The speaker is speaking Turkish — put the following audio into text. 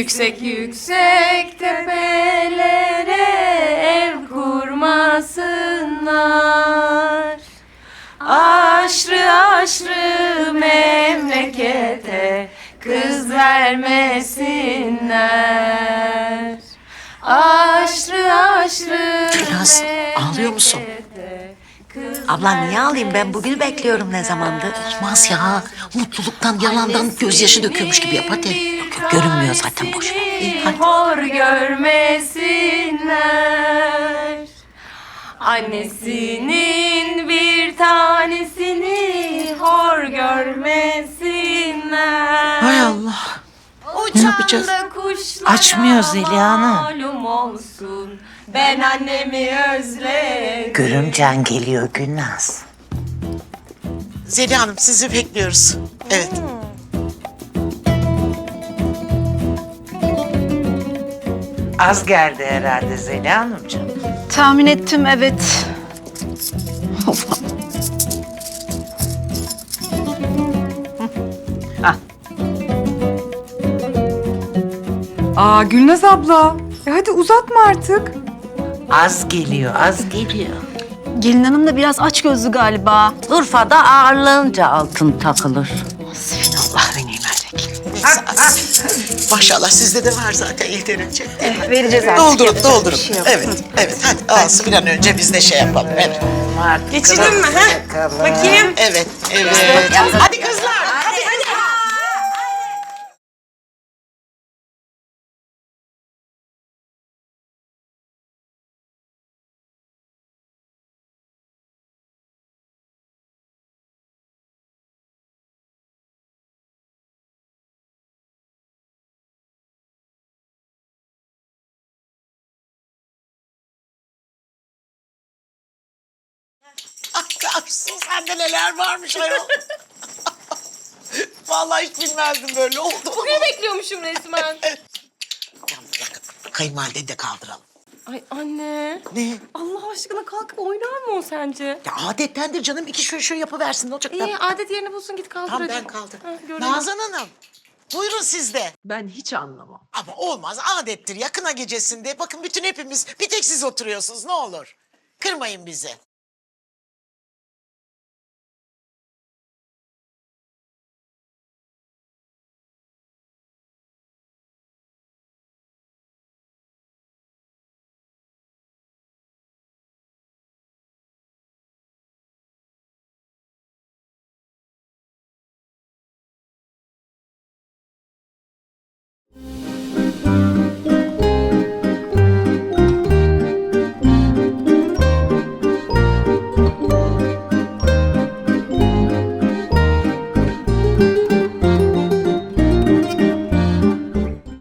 Yüksek yüksek tepelere ev kurmasınlar Aşrı aşrı memlekete kız vermesinler Aşrı aşrı Gülnaz, ağlıyor musun? Abla niye ağlayayım ben bugün bekliyorum ne zamandır. Olmaz ya. Mutluluktan yalandan gözyaşı döküyormuş gibi yap hadi. Görünmüyor zaten boş. Hor görmesinler. Annesinin bir tanesini hor görmesinler. Hay Allah. Ne yapacağız? Kuşlara Açmıyor Zeliha Hanım. Malum olsun. Ben annemi özledim. Görümcen geliyor Gülnaz. Zeliha Hanım sizi bekliyoruz. Evet. Az geldi herhalde Zeliha Hanımcığım. Tahmin ettim evet. Aa Gülnaz abla. E hadi uzatma artık. Az geliyor, az geliyor. Gelin hanım da biraz aç gözlü galiba. Urfa'da ağırlığınca altın takılır. Vekil. Maşallah sizde de var zaten yeterince. Vereceğiz Doldurun, doldurun. Evet, evet. Hadi alsın bir an önce biz de şey yapalım. Evet, Geçirdin mi? Ha? Bakayım. evet, evet. Hadi kızlar. Aysun sende neler varmış ayol. Vallahi hiç bilmezdim böyle olduğunu. Ne bekliyormuşum resmen? Yalnız bir dakika, Kayınvalideni de kaldıralım. Ay anne. Ne? Allah aşkına kalkıp oynar mı o sence? Ya adettendir canım. iki şöyle şöyle yapıversin. Ne olacak? İyi adet yerini bulsun git kaldır Tamam hadi. ben kaldım. Ha, görelim. Nazan Hanım. Buyurun siz de. Ben hiç anlamam. Ama olmaz adettir yakına gecesinde. Bakın bütün hepimiz bir tek siz oturuyorsunuz ne olur. Kırmayın bizi.